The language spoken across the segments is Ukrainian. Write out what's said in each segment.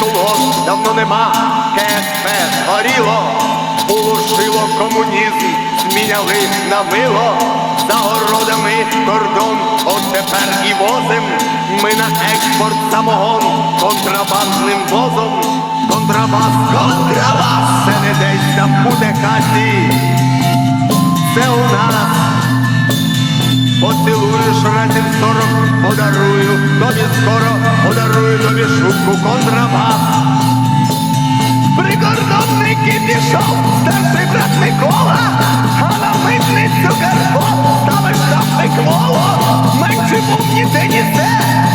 колгосп давно нема, КСП згоріло, полушило комунізм, зміняли на мило, за городами кордон, от тепер і возим. Ми на експорт самогон контрабандним возом. Контрабас, контрабас, це не десь там буде касі, це у нас. Поцілуєш разів сорок, подарую тобі скоро, подарую шубку контрабас. Прикордонники пішов, старший брат Микола, а на митницю карбон ставиш там Миколо. Менше помніти нісе,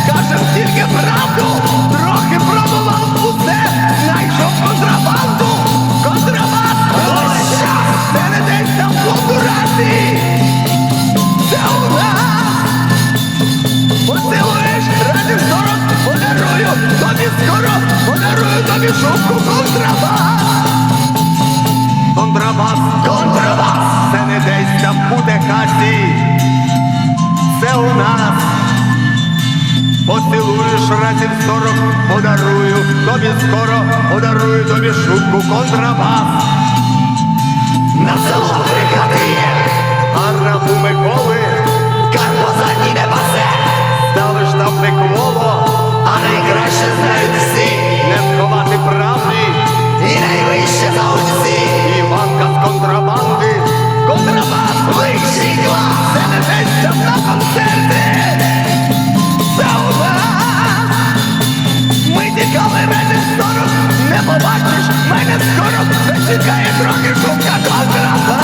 кажем тільки правду, трохи пробував усе, знайшов контрабанду, контрабас, ось це не десь там конкуренції. Це Тобі шубку контрабас Контрабас, контрабас Це не десь там буде касі Це у нас Поцілуєш разів сорок Подарую тобі скоро Подарую тобі шубку контрабас Побачиш, мене скоро. Зачекає трохи шумка контрабанда